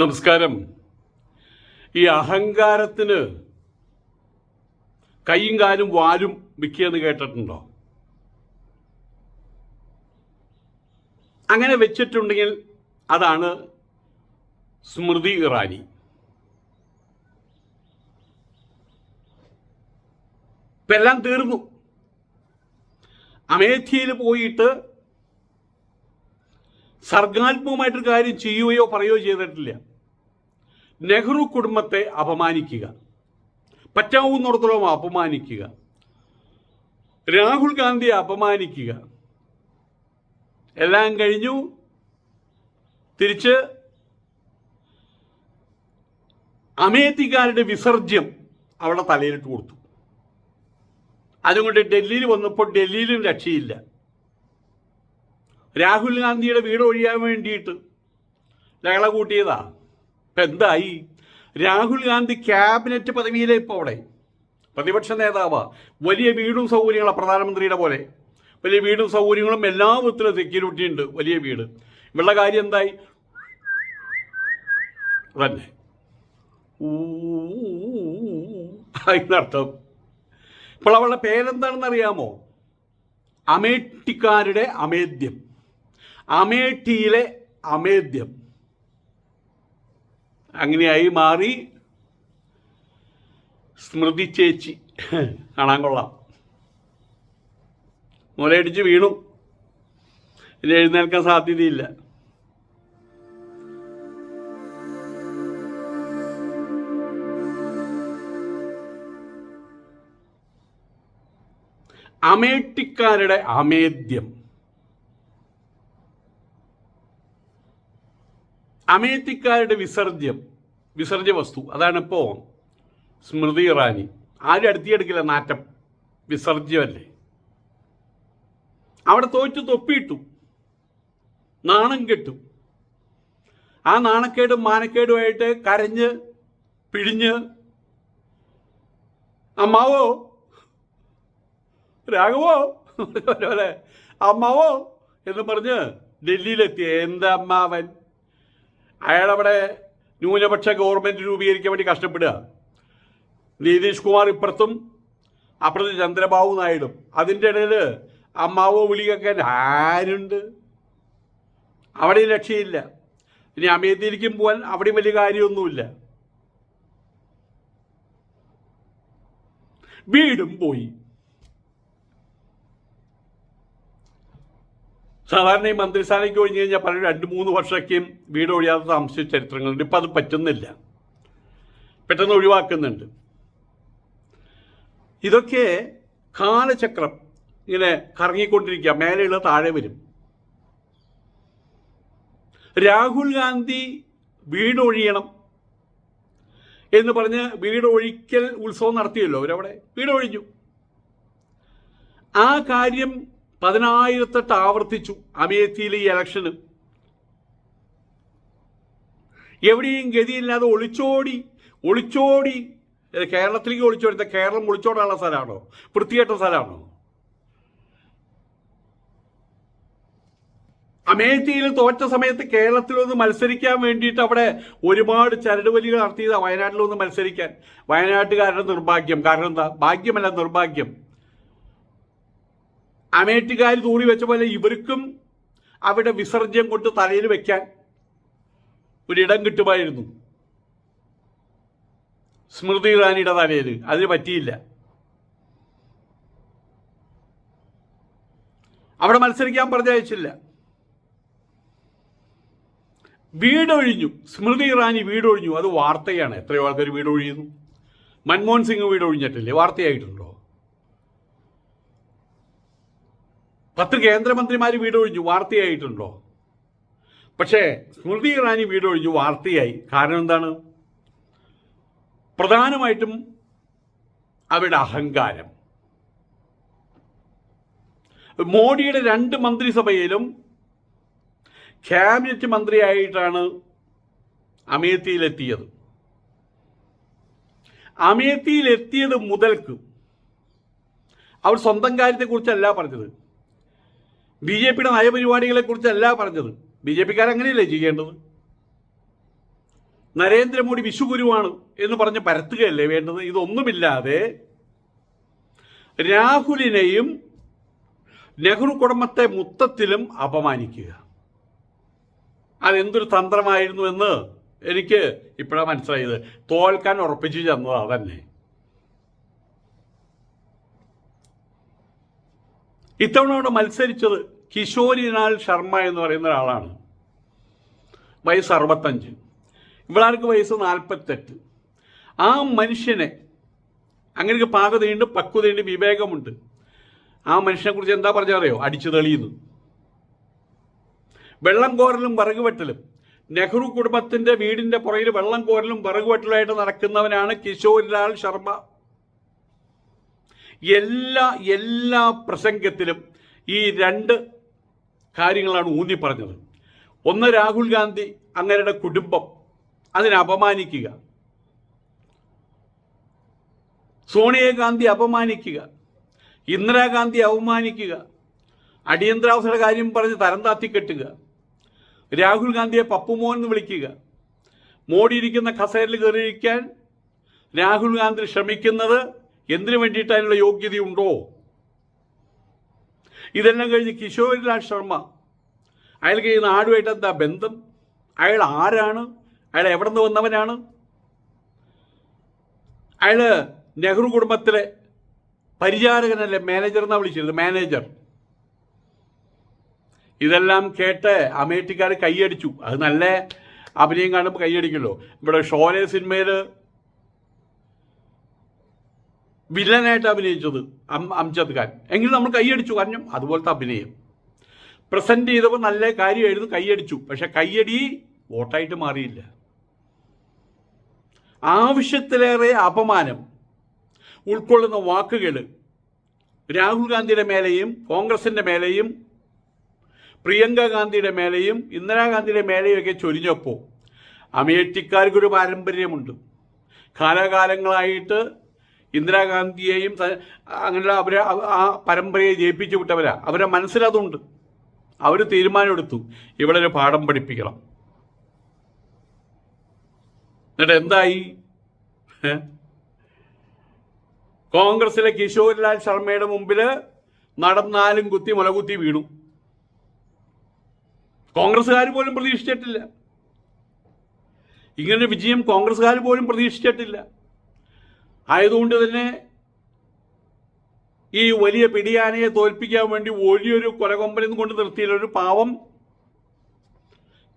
നമസ്കാരം. ഈ അഹങ്കാരത്തിന് കൈയും കാലും വാലും വിൽക്കിയെന്ന് കേട്ടിട്ടുണ്ടോ? അങ്ങനെ വെച്ചിട്ടുണ്ടെങ്കിൽ അതാണ് സ്മൃതി ഇറാനി. ഇപ്പെല്ലാം തീർന്നു. അമേഠിയിൽ പോയിട്ട് സർഗാത്മകമായിട്ടൊരു കാര്യം ചെയ്യുകയോ പറയുകയോ ചെയ്തിട്ടില്ല. നെഹ്റു കുടുംബത്തെ അപമാനിക്കുക. പറ്റാവുന്നിടത്തോളം അപമാനിക്കുക. രാഹുൽ ഗാന്ധിയെ അപമാനിക്കുക. എല്ലാം കഴിഞ്ഞു. തിരിച്ച് അമേത്തിക്കാരുടെ വിസർജ്യം അവിടെ തലയിലിട്ട് കൊടുത്തു. അതുകൊണ്ട് ഡൽഹിയിൽ വന്നപ്പോൾ ഡൽഹിയിലും രക്ഷയില്ല. രാഹുൽ ഗാന്ധിയുടെ വീട് ഒഴിയാൻ വേണ്ടിയിട്ട് ലഹള കൂട്ടിയതാ എന്തായി രാഹുൽ ഗാന്ധി ക്യാബിനറ്റ് പദവിയിലെ ഇപ്പോൾ അവിടെ പ്രതിപക്ഷ നേതാവ് വലിയ വീടും സൗകര്യങ്ങളാണ് പ്രധാനമന്ത്രിയുടെ പോലെ വലിയ വീടും സൗകര്യങ്ങളും എല്ലാ വിധത്തിലും സെക്യൂരിറ്റി ഉണ്ട് വലിയ വീട് ഇവളുടെ കാര്യം എന്തായി തന്നെ അർത്ഥം ഇപ്പോൾ അവളുടെ പേരെന്താണെന്ന് അറിയാമോ അമേട്ടിക്കാരുടെ അമേദ്യം അമേഠിയിലെ അമേദ്യം. അങ്ങനെയായി മാറി സ്മൃതി ചേച്ചി. കാണാൻ കൊള്ളാം. മുലയടിച്ച് വീണു. ഇനി എഴുന്നേൽക്കാൻ സാധ്യതയില്ല. അമേട്ടിക്കാരുടെ അമേദ്യം. അമേത്തിക്കാരുടെ വിസർജ്യം വിസർജ്യ വസ്തു അതാണ് സ്മൃതി ഇറാനി. ആരും അടുത്തിയെടുക്കില്ല നാറ്റം. വിസർജ്യമല്ലേ? അവിടെ തോറ്റു തൊപ്പിയിട്ടു. നാണം കെട്ടു. ആ നാണക്കേടും മാനക്കേടുമായിട്ട് കരഞ്ഞ് പിഴിഞ്ഞ് അമ്മാവോ രാഘവോ അമ്മാവോ എന്ന് പറഞ്ഞ് ഡൽഹിയിലെത്തിയ എന്താ അമ്മാവൻ? അയാളവിടെ ന്യൂനപക്ഷ ഗവൺമെന്റ് രൂപീകരിക്കാൻ വേണ്ടി കഷ്ടപ്പെടുക. നിതീഷ് കുമാർ ഇപ്പുറത്തും അപ്പുറത്ത് ചന്ദ്രബാബു നായിഡും. അതിന്റെ ഇടയിൽ അമ്മാവോ വിളിയൊക്കെ ആരുണ്ട്? അവിടെ രക്ഷയില്ല. ഇനി അമേത്തിയിലേക്കും പോകാൻ അവിടെയും വലിയ കാര്യമൊന്നുമില്ല. വീടും പോയി. സാധാരണ ഈ മന്ത്രിസ്ഥാനേക്ക് ഒഴിഞ്ഞു കഴിഞ്ഞാൽ പലരും രണ്ട് മൂന്ന് വർഷമൊക്കെയും വീട് ഒഴിയാതെ താമസിച്ച ചരിത്രങ്ങളുണ്ട്. ഇപ്പം അത് പറ്റുന്നില്ല. പെട്ടെന്ന് ഒഴിവാക്കുന്നുണ്ട്. ഇതൊക്കെ കാലചക്രം ഇങ്ങനെ കറങ്ങിക്കൊണ്ടിരിക്കുക. മേലെയുള്ള താഴെ വരും. രാഹുൽ ഗാന്ധി വീടൊഴിയണം എന്ന് പറഞ്ഞ് വീടൊഴിക്കൽ ഉത്സവം നടത്തിയല്ലോ. അവരവിടെ വീടൊഴിഞ്ഞു ആ കാര്യം പതിനായിരത്തെട്ട് ആവർത്തിച്ചു അമേത്തിയിലെ ഈ ഇലക്ഷന് എവിടെയും ഗതിയില്ലാതെ ഒളിച്ചോടി ഒളിച്ചോടി. കേരളത്തിലേക്ക് ഒളിച്ചോടി. കേരളം ഒളിച്ചോടാനുള്ള സ്ഥലമാണോ? വൃത്തികെട്ട സ്ഥലമാണോ? അമേത്തിയിൽ തോറ്റ സമയത്ത് കേരളത്തിലൊന്ന് മത്സരിക്കാൻ വേണ്ടിയിട്ട് അവിടെ ഒരുപാട് ചരടുവലികൾ വയനാട്ടിൽ വയനാട്ടിലൊന്ന് മത്സരിക്കാൻ. വയനാട്ടുകാരുടെ നിർഭാഗ്യം. കാരണം എന്താ? ഭാഗ്യമല്ല നിർഭാഗ്യം. അമേഠിക്കാർ തൂറി വെച്ച പോലെ ഇവർക്കും അവിടെ വിസർജ്യം കൊണ്ട് തലയിൽ വെക്കാൻ ഒരിടം കിട്ടുമായിരുന്നു. സ്മൃതി ഇറാനിയുടെ തലയിൽ. അതിന് പറ്റിയില്ല. അവിടെ മത്സരിക്കാൻ പറഞ്ഞയച്ചില്ല വീടൊഴിഞ്ഞു സ്മൃതി ഇറാനി വീടൊഴിഞ്ഞു അത് വാർത്തയാണ്. എത്രയോ ആൾക്കാർ വീടൊഴിയുന്നു മൻമോഹൻ സിംഗ് വീടൊഴിഞ്ഞിട്ടില്ലേ വാർത്തയായിട്ടുണ്ടോ? പത്ത് കേന്ദ്രമന്ത്രിമാർ വീടൊഴിഞ്ഞു വാർത്തയായിട്ടുണ്ടോ? പക്ഷേ സ്മൃതി ഇറാനി വീടൊഴിഞ്ഞു വാർത്തയായി. കാരണം എന്താണ്? പ്രധാനമായിട്ടും അവരുടെ അഹങ്കാരം. മോഡിയുടെ രണ്ട് മന്ത്രിസഭയിലും ക്യാബിനറ്റ് മന്ത്രിയായിട്ടാണ് അമേത്തിയിലെത്തിയത്. അമേത്തിയിലെത്തിയത് മുതൽക്ക്. അവർ സ്വന്തം കാര്യത്തെക്കുറിച്ചല്ല പറഞ്ഞത്. ബി ജെ പിയുടെ നയപരിപാടികളെ കുറിച്ചല്ല പറഞ്ഞത്. ബി ജെ പിക്കാർ അങ്ങനെയല്ലേ ചെയ്യേണ്ടത്? നരേന്ദ്രമോദി വിശ്വഗുരുവാണ് എന്ന് പറഞ്ഞ് പരത്തുകയല്ലേ വേണ്ടത്? ഇതൊന്നുമില്ലാതെ രാഹുലിനെയും നെഹ്റു കുടുംബത്തെ മൊത്തത്തിലും അപമാനിക്കുക. അതെന്തൊരു തന്ത്രമായിരുന്നു എന്ന് എനിക്ക് ഇപ്പോഴാണ് മനസ്സിലായത്. തോൽക്കാൻ ഉറപ്പിച്ചു ചെന്നത് അതന്നെ. ഇത്തവണ അവിടെ മത്സരിച്ചത് കിഷോരിലാൽ ശർമ്മ എന്ന് പറയുന്ന ഒരാളാണ്. വയസ്സ് അറുപത്തഞ്ച്. ഇവളാർക്ക് വയസ്സ് നാൽപ്പത്തെട്ട് ആ മനുഷ്യനെ അങ്ങനെ പാകതയുണ്ട് പക്വതയുണ്ട് വിവേകമുണ്ട്. ആ മനുഷ്യനെ കുറിച്ച് എന്താ പറഞ്ഞറിയോ അടിച്ചു തെളിയുന്നു. വെള്ളം കോരലും വിറക് വെട്ടലും നെഹ്റു കുടുംബത്തിന്റെ വീടിന്റെ പുറകിൽ വെള്ളം കോരലും വിറക് വെട്ടലുമായിട്ട് നടക്കുന്നവനാണ് കിഷോരിലാൽ ശർമ്മ. എല്ലാ എല്ലാ പ്രസംഗത്തിലും ഈ രണ്ട് കാര്യങ്ങളാണ് ഊന്നി പറഞ്ഞത്. ഒന്ന് രാഹുൽ ഗാന്ധി അങ്ങരുടെ കുടുംബം. അതിനെ അപമാനിക്കുക. സോണിയാഗാന്ധി അപമാനിക്കുക. ഇന്ദിരാഗാന്ധി അപമാനിക്കുക. അടിയന്തരാവസ്ഥയുടെ കാര്യം പറഞ്ഞ് തരം താത്തിക്കെട്ടുക രാഹുൽ ഗാന്ധിയെ പപ്പുമോൻ എന്ന് വിളിക്കുക. മോഡി ഇരിക്കുന്ന കസേരയിൽ കയറിയിരിക്കാൻ രാഹുൽ ഗാന്ധി ശ്രമിക്കുന്നത് എന്തിനു വേണ്ടിയിട്ട് യോഗ്യതയുണ്ടോ? ഇതെല്ലാം കഴിഞ്ഞ് കിഷോരിലാൽ ശർമ്മ. അയാൾക്ക് ഈ നാടുമായിട്ട് എന്താ ബന്ധം? അയാൾ ആരാണ്? അയാൾ എവിടെ നിന്ന് വന്നവനാണ്? അയാൾ നെഹ്റു കുടുംബത്തിലെ പരിചാരകനല്ലേ? മാനേജർ എന്നാണ് വിളിച്ചിരുന്നത്? മാനേജർ ഇതെല്ലാം കേട്ട് അമേഠിക്കാർ കൈയടിച്ചു. അത് നല്ല അഭിനയം കാണുമ്പോൾ കൈയടിക്കല്ലോ ഇവിടെ ഷോലെ സിനിമയിൽ വില്ലനായിട്ട് അഭിനയിച്ചത് അംജദ് ഖാൻ. എങ്കിലും നമ്മൾ കൈയടിച്ചു കാരണം അതുപോലത്തെ അഭിനയം. പ്രസന്റ് ചെയ്തപ്പോൾ നല്ല കാര്യമായിരുന്നു കൈയടിച്ചു. പക്ഷെ കൈയടി വോട്ടായിട്ട് മാറിയില്ല. ആവശ്യത്തിലേറെ അപമാനം ഉൾക്കൊള്ളുന്ന വാക്കുകൾ രാഹുൽ ഗാന്ധിയുടെ മേലെയും കോൺഗ്രസിന്റെ മേലെയും പ്രിയങ്ക ഗാന്ധിയുടെ മേലെയും ഇന്ദിരാഗാന്ധിയുടെ മേലെയും ഒക്കെ ചൊരിഞ്ഞപ്പോൾ അമേഠിക്കാർക്കൊരു പാരമ്പര്യമുണ്ട്. കാലാകാലങ്ങളായിട്ട് ഇന്ദിരാഗാന്ധിയെയും അങ്ങനെയുള്ള അവരെ ആ- പരമ്പരയെ ജയിപ്പിച്ചു വിട്ടവരാ. അവരെ മനസ്സിലതുണ്ട് അവർ തീരുമാനമെടുത്തു. ഇവിടെ ഒരു പാഠം പഠിപ്പിക്കണം. എന്നിട്ട് എന്തായി? കോൺഗ്രസിലെ കിഷോർലാൽ ശർമ്മയുടെ മുമ്പിൽ നടന്നാലും കുത്തി മുലകുത്തി വീണു. കോൺഗ്രസ്സുകാർ പോലും പ്രതീക്ഷിച്ചിട്ടില്ല. ഇങ്ങനൊരു വിജയം കോൺഗ്രസ്സുകാർ പോലും പ്രതീക്ഷിച്ചിട്ടില്ല. ആയതുകൊണ്ട് തന്നെ ഈ വലിയ പിടിയാനയെ തോൽപ്പിക്കാൻ വേണ്ടി വലിയൊരു കൊലകൊമ്പനെന്ന് കൊണ്ട് നിർത്തിയില്ല. ഒരു പാവം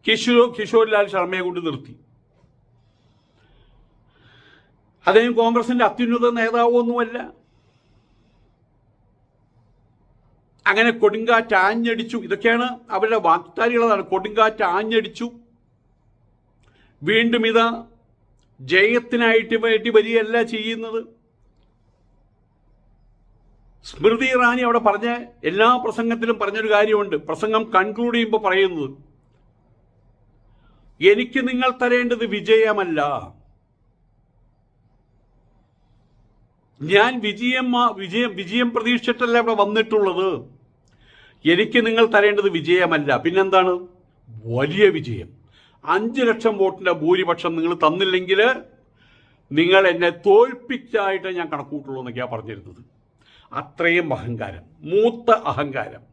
കിഷോർ കിഷോർലാൽ ശർമ്മയെ കൊണ്ട് നിർത്തി. അദ്ദേഹം കോൺഗ്രസിന്റെ അത്യുന്നത നേതാവൊന്നുമല്ല. അങ്ങനെ കൊടുങ്കാറ്റ് ആഞ്ഞടിച്ചു. ഇതൊക്കെയാണ് അവരുടെ വാക്താരികളതാണ് കൊടുങ്കാറ്റ് ആഞ്ഞടിച്ചു. വീണ്ടും ഇതാ ജയത്തിനായിട്ട് വേണ്ടി വരികയല്ല ചെയ്യുന്നത്. സ്മൃതി ഇറാനി അവിടെ പറഞ്ഞ എല്ലാ പ്രസംഗത്തിലും പറഞ്ഞൊരു കാര്യമുണ്ട്. പ്രസംഗം കൺക്ലൂഡ് ചെയ്യുമ്പോൾ പറയുന്നത് എനിക്ക് നിങ്ങൾ തരേണ്ടത് വിജയമല്ല. ഞാൻ വിജയം വിജയം വിജയം പ്രതീക്ഷിച്ചിട്ടല്ല ഇവിടെ വന്നിട്ടുള്ളത്. എനിക്ക് നിങ്ങൾ തരേണ്ടത് വിജയമല്ല. പിന്നെന്താണ്? വലിയ വിജയം. അഞ്ച് ലക്ഷം വോട്ടിന്റെ ഭൂരിപക്ഷം നിങ്ങൾ തന്നില്ലെങ്കിൽ നിങ്ങൾ എന്നെ തോൽപ്പിച്ചായിട്ട് ഞാൻ കണക്കൂട്ടുള്ളൂ എന്നൊക്കെയാണ് പറഞ്ഞിരുന്നത്. അത്രയും അഹങ്കാരം മൂത്ത അഹങ്കാരം.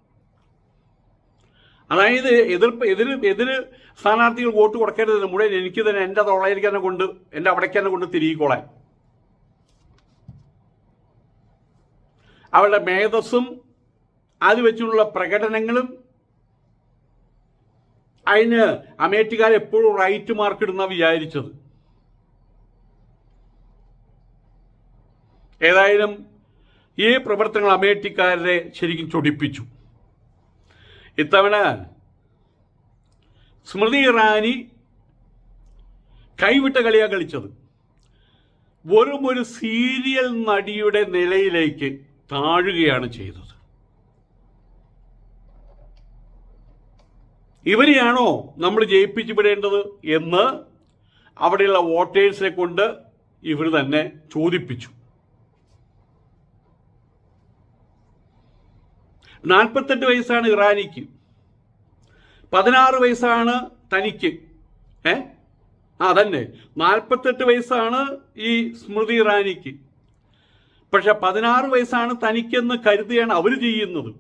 അതായത് എതിർപ്പ് എതിർ എതിർ സ്ഥാനാർത്ഥികൾ വോട്ട് കൊടുക്കരുത് മുഴുവൻ എനിക്ക് തന്നെ എന്റെ തൊള്ളയിലേക്ക് തന്നെ കൊണ്ട് എന്റെ അവിടേക്ക് തന്നെ കൊണ്ട് തിരികെക്കോളാൻ അവരുടെ മേധസ്സും അത് വെച്ചുള്ള പ്രകടനങ്ങളും അതിന് അമേറ്റിക്കാർ എപ്പോഴും റൈറ്റ് മാർക്ക് ഇടുന്ന വിചാരിച്ചത്. ഏതായാലും ഈ പ്രവർത്തനങ്ങൾ അമേറ്റിക്കാരെ ശരിക്കും ചൊടിപ്പിച്ചു. ഇത്തവണ സ്മൃതി ഇറാനി കൈവിട്ട കളിയാ കളിച്ചത്. വെറും ഒരു സീരിയൽ നടിയുടെ നിലയിലേക്ക് താഴുകയാണ് ചെയ്തത്. ഇവരെയാണോ നമ്മൾ ജയിപ്പിച്ചു വിടേണ്ടത് എന്ന് അവിടെയുള്ള വോട്ടേഴ്സിനെ കൊണ്ട് ഇവർ തന്നെ ചോദിപ്പിച്ചു. നാൽപ്പത്തെട്ട് വയസ്സാണ് ഇറാനിക്ക്. പതിനാറ് വയസ്സാണ് തനിക്ക്. ഏ? ആ തന്നെ നാൽപ്പത്തെട്ട് വയസ്സാണ് ഈ സ്മൃതി ഇറാനിക്ക്. പക്ഷെ പതിനാറ് വയസ്സാണ് തനിക്കെന്ന് കരുതിയാണ് അവർ ചെയ്യുന്നത്.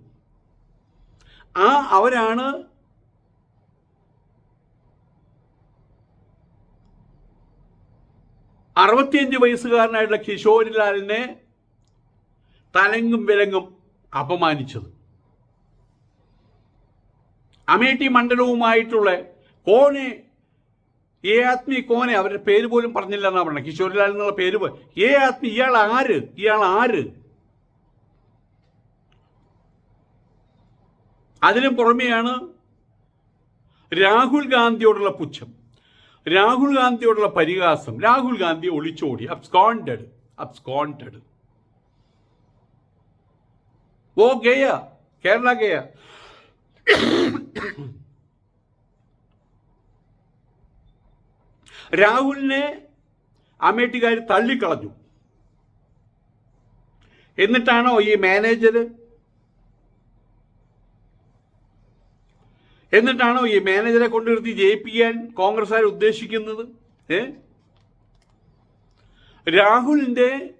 ആ അവരാണ് അറുപത്തിയഞ്ച് വയസ്സുകാരനായിട്ടുള്ള കിഷോരിലാലിനെ തലങ്ങും വിലങ്ങും അപമാനിച്ചത്. അമേഠി മണ്ഡലവുമായിട്ടുള്ള കോനെ ഏ ആത്മി കോനെ അവരുടെ പേര് പോലും പറഞ്ഞില്ല എന്നാ പറഞ്ഞത് കിഷോരിലാൽ എന്നുള്ള പേര് ഏ ആത്മി ഇയാൾ ആര്? ഇയാൾ ആര്? അതിനു പുറമെയാണ് രാഹുൽ ഗാന്ധിയോടുള്ള പുച്ഛം. രാഹുൽ ഗാന്ധിയോടുള്ള പരിഹാസം. രാഹുൽ ഗാന്ധി ഒളിച്ചോടി. അബ്സ്കോണ്ടഡ് അബ്സ്കോണ്ടഡ് ഓ ഗയ. കേരള ഗയ. രാഹുലിനെ അമേഠിക്കാർ തള്ളിക്കളഞ്ഞു. എന്നിട്ടാണോ ഈ മാനേജർ എന്നിട്ടാണോ ഈ മാനേജറെ കൊണ്ടുവരുത്തി ജയിപ്പിക്കാൻ കോൺഗ്രസ്സുകാർ ഉദ്ദേശിക്കുന്നത്? ഏ? രാഹുലിന്റെ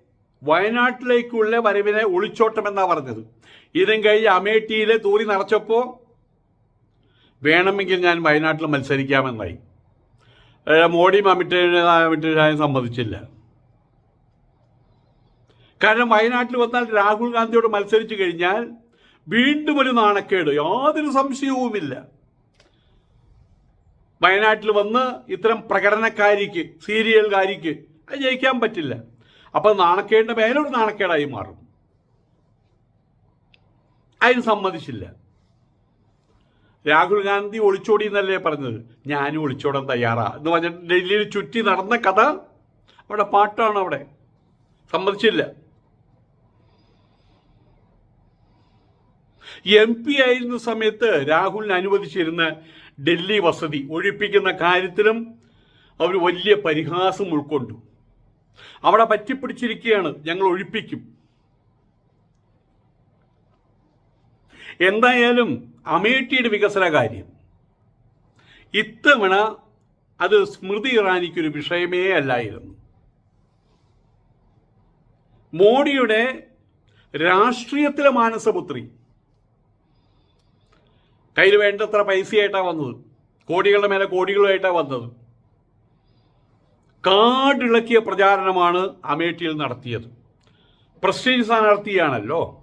വയനാട്ടിലേക്കുള്ള വരവിനെ ഒളിച്ചോട്ടമെന്നാ പറഞ്ഞത്. ഇതും കഴിഞ്ഞ് അമേഠിയിലെ തൂറി നിറച്ചപ്പോൾ വേണമെങ്കിൽ ഞാൻ വയനാട്ടിൽ മത്സരിക്കാമെന്നായി. മോഡി മോഡിയും അമിത്ഷായും സമ്മതിച്ചില്ല. കാരണം വയനാട്ടിൽ വന്നാൽ രാഹുൽ ഗാന്ധിയോട് മത്സരിച്ചു കഴിഞ്ഞാൽ വീണ്ടും ഒരു നാണക്കേട്. യാതൊരു സംശയവുമില്ല. വയനാട്ടിൽ വന്ന് ഇത്തരം പ്രകടനക്കാരിക്ക് സീരിയൽകാരിക്ക് അത് ജയിക്കാൻ പറ്റില്ല. അപ്പൊ നാണക്കേടിന്റെ മേലൊരു നാണക്കേടായി മാറും. അതിന് സമ്മതിച്ചില്ല. രാഹുൽ ഗാന്ധി ഒളിച്ചോടി എന്നല്ലേ പറഞ്ഞത്? ഞാനും ഒളിച്ചോടാൻ തയ്യാറാ എന്ന് പറഞ്ഞിട്ട് ഡൽഹിയിൽ ചുറ്റി നടന്ന കഥ അവിടെ പാട്ടാണ് അവിടെ. സമ്മതിച്ചില്ല. എം പി ആയിരുന്ന സമയത്ത് രാഹുലിന് അനുവദിച്ചിരുന്ന ഡൽഹി വസതി ഒഴിപ്പിക്കുന്ന കാര്യത്തിലും അവർ വലിയ പരിഹാസം ഉൾക്കൊണ്ടു. അവിടെ പറ്റിപ്പിടിച്ചിരിക്കുകയാണ് ഞങ്ങൾ ഒഴിപ്പിക്കും. എന്തായാലും അമേഠിയുടെ വികസന കാര്യം. ഇത്തവണ അത് സ്മൃതി ഇറാനിക്കൊരു വിഷയമേ അല്ലായിരുന്നു. മോഡിയുടെ രാഷ്ട്രീയത്തിലെ മാനസപുത്രി കയ്യിൽ വേണ്ടത്ര പൈസയായിട്ടാണ് വന്നത്. കോടികളുടെ മേലെ കോടികളുമായിട്ടാണ് വന്നത്. കാടിളക്കിയ പ്രചാരണമാണ് അമേഠിയിൽ നടത്തിയത്. പ്രസ്റ്റീജ് സ്ഥാനാർത്ഥിയാണല്ലോ.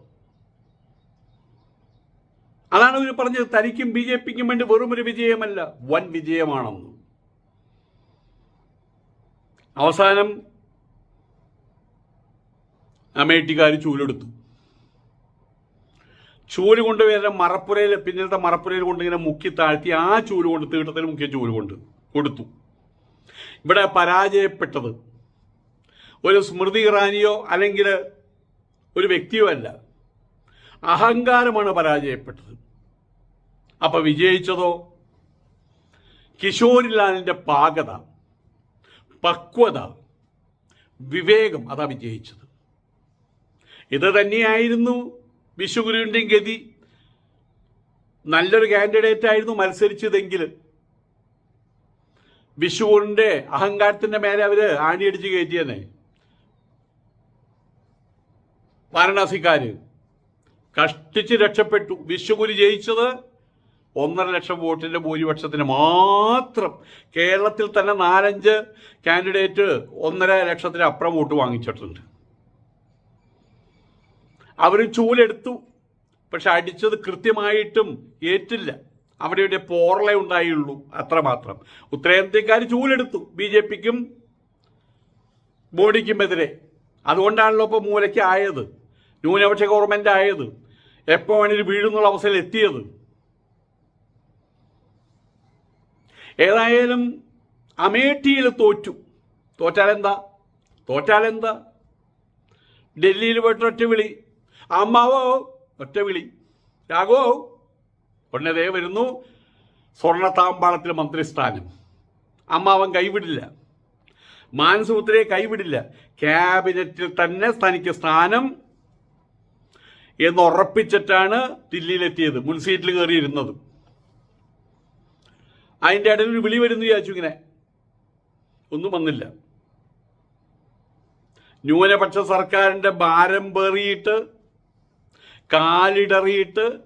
അതാണ് ഇവർ പറഞ്ഞത്. തനിക്കും ബി ജെ പിക്കും വേണ്ടി വെറും ഒരു വിജയമല്ല വൻ വിജയമാണെന്ന്. അവസാനം അമേഠിക്കാർ ചൂലെടുത്തു. ചൂൽ കൊണ്ട് വേറെ മറപ്പുരയിൽ പിന്നിലത്തെ മറപ്പുരയിൽ കൊണ്ട് ഇങ്ങനെ മുക്കി താഴ്ത്തി ആ ചൂൽ കൊണ്ട് തീട്ടത്തിൽ മുക്കിയ ചൂൽ കൊണ്ട് കൊടുത്തു. ഇവിടെ പരാജയപ്പെട്ടത് ഒരു സ്മൃതി ഇറാനിയോ അല്ലെങ്കിൽ ഒരു വ്യക്തിയോ അല്ല. അഹങ്കാരമാണ് പരാജയപ്പെട്ടത്. അപ്പൊ വിജയിച്ചതോ? കിഷോരിലാലിന്റെ പാകത പക്വത വിവേകം അതാ വിജയിച്ചത്. ഇത് തന്നെയായിരുന്നു വിശ്വഗുരുവിന്റെയും ഗതി. നല്ലൊരു കാൻഡിഡേറ്റ് ആയിരുന്നു മത്സരിച്ചതെങ്കിൽ വിഷുവിന്റെ അഹങ്കാരത്തിന്റെ മേലെ അവർ ആണിയടിച്ച് കയറ്റിയെന്നെ. വാരണാസിക്കാര് കഷ്ടിച്ച് രക്ഷപ്പെട്ടു. വിശ്വഗുരു ജയിച്ചത് ഒന്നര ലക്ഷം വോട്ടിന്റെ ഭൂരിപക്ഷത്തിന് മാത്രം. കേരളത്തിൽ തന്നെ നാലഞ്ച് കാൻഡിഡേറ്റ് ഒന്നര ലക്ഷത്തിന് അപ്പുറം വോട്ട് വാങ്ങിച്ചിട്ടുണ്ട്. അവർ ചൂലെടുത്തു. പക്ഷെ അടിച്ചത് കൃത്യമായിട്ടും ഏറ്റില്ല. അവിടെ ഇവിടെ പോറലേ ഉണ്ടായുള്ളൂ അത്രമാത്രം. ഉത്തരേന്ത്യക്കാർ ചൂലെടുത്തു ബി ജെ പിക്കും മോഡിക്കുമെതിരെ. അതുകൊണ്ടാണല്ലോ ഇപ്പോൾ മൂലയ്ക്ക് ആയത്. ന്യൂനപക്ഷ ഗവൺമെന്റ് ആയത്. എപ്പോൾ വേണേലും വീഴുന്നുള്ള അവസ്ഥയിൽ എത്തിയത്. ഏതായാലും അമേഠിയിൽ തോറ്റു. തോറ്റാലെന്താ? തോറ്റാലെന്താ? ഡൽഹിയിൽ പോയിട്ട് ഒറ്റ വിളി അമ്മാവോ? ഒറ്റ വിളി. രാഘവോ? ഉടനെ വരുന്നു. സ്വർണ താമ്പാളത്തിൽ മന്ത്രിസ്ഥാനം അമ്മാവൻ കൈവിടില്ല. മാനസപുത്രിയെ കൈവിടില്ല. ക്യാബിനറ്റിൽ തന്നെ തനിക്ക് സ്ഥാനം എന്ന് ഉറപ്പിച്ചിട്ടാണ് ദില്ലിയിലെത്തിയത് മുൻസീറ്റിൽ കയറിയിരുന്നത്. അതിന്റെ ഇടയിൽ ഒരു വിളി വരുന്നു വിചാരിച്ചു ഇങ്ങനെ. ഒന്നും വന്നില്ല. ന്യൂനപക്ഷ സർക്കാരിന്റെ ഭാരം പേറിയിട്ട് കാലിടറിയിട്ട്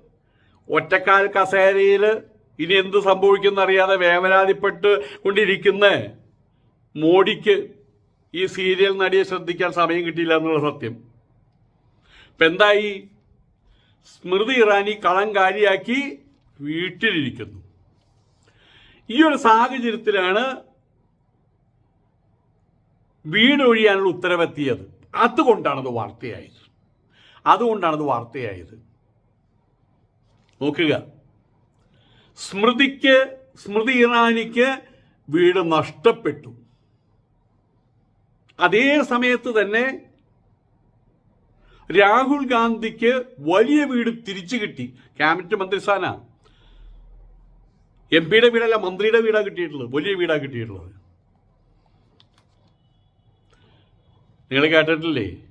ഒറ്റക്കാൽ കസേരയിൽ ഇനി എന്ത് സംഭവിക്കുമെന്നറിയാതെ വേവലാതിപ്പെട്ട് കൊണ്ടിരിക്കുന്ന. മോഡിക്ക് ഈ സീരിയൽ നടിയെ ശ്രദ്ധിക്കാൻ സമയം കിട്ടിയില്ല എന്നുള്ള സത്യം. ഇപ്പം എന്തായി? സ്മൃതി ഇറാനി കളം കാലിയാക്കി വീട്ടിലിരിക്കുന്നു. ഈ ഒരു സാഹചര്യത്തിലാണ് വീടൊഴിയാനുള്ള ഉത്തരവെത്തിയത്. അതുകൊണ്ടാണത് വാർത്തയായത്. അതുകൊണ്ടാണത് വാർത്തയായത്. നോക്കുക. സ്മൃതിക്ക് സ്മൃതി ഇറാനിക്ക് വീട് നഷ്ടപ്പെട്ടു. അതേ സമയത്ത് തന്നെ രാഹുൽ ഗാന്ധിക്ക് വലിയ വീട് തിരിച്ചു കിട്ടി. ക്യാബിനറ്റ് മന്ത്രിസ്ഥാന എം പിയുടെ വീടല്ല മന്ത്രിയുടെ വീടാ കിട്ടിയിട്ടുള്ളത്. വലിയ വീടാ കിട്ടിയിട്ടുള്ളത്. നിങ്ങൾ കേട്ടിട്ടില്ലേ?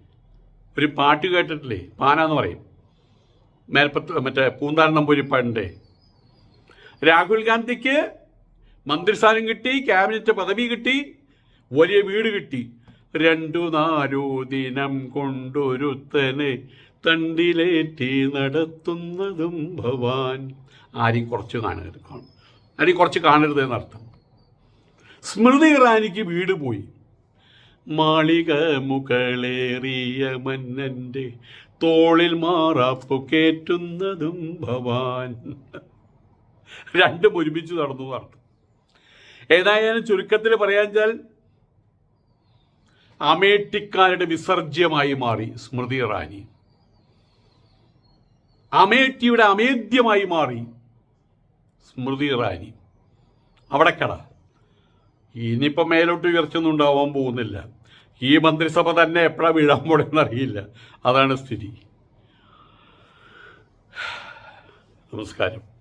ഒരു പാട്ട് കേട്ടിട്ടില്ലേ? പാന എന്ന് പറയും. മേൽപ്പത്ത് മറ്റേ പൂന്താൻ നമ്പൂരിപ്പാടിന്റെ രാഹുൽ ഗാന്ധിക്ക് മന്ത്രിസ്ഥാനം കിട്ടി ക്യാബിനറ്റ് പദവി കിട്ടി വലിയ വീട് കിട്ടി. രണ്ടു നാലു ദിനം കൊണ്ടൊരുത്തനെ തണ്ടിലേറ്റി നടത്തുന്നതും ഭവാൻ. ആരെയും കുറച്ച് കാണരുത്. കാണും ആരെയും കുറച്ച് കാണരുത് എന്നർത്ഥം. സ്മൃതി ഇറാനിക്ക് വീട് പോയി. മാളിക മുകളേറിയ മന്നന്റെ തോളിൽ മാറാപ്പു കേറ്റുന്നതും ഭവാൻ. രണ്ടും ഒരുമിച്ച് നടന്നു നടന്നു ഏതായാലും ചുരുക്കത്തിൽ പറയാൻ വെച്ചാൽ അമേഠിക്കാരുടെ വിസർജ്യമായി മാറി സ്മൃതി ഇറാനി. അമേഠിയുടെ അമേദ്യമായി മാറി സ്മൃതി ഇറാനി. അവിടെ കട ഇനിയിപ്പോൾ മേലോട്ട് ഉയർച്ചയൊന്നും ഉണ്ടാവാൻ പോകുന്നില്ല. ഈ മന്ത്രിസഭ തന്നെ എപ്പോഴാണ് വീഴാൻ അറിയില്ല അതാണ് സ്ഥിതി. നമസ്കാരം.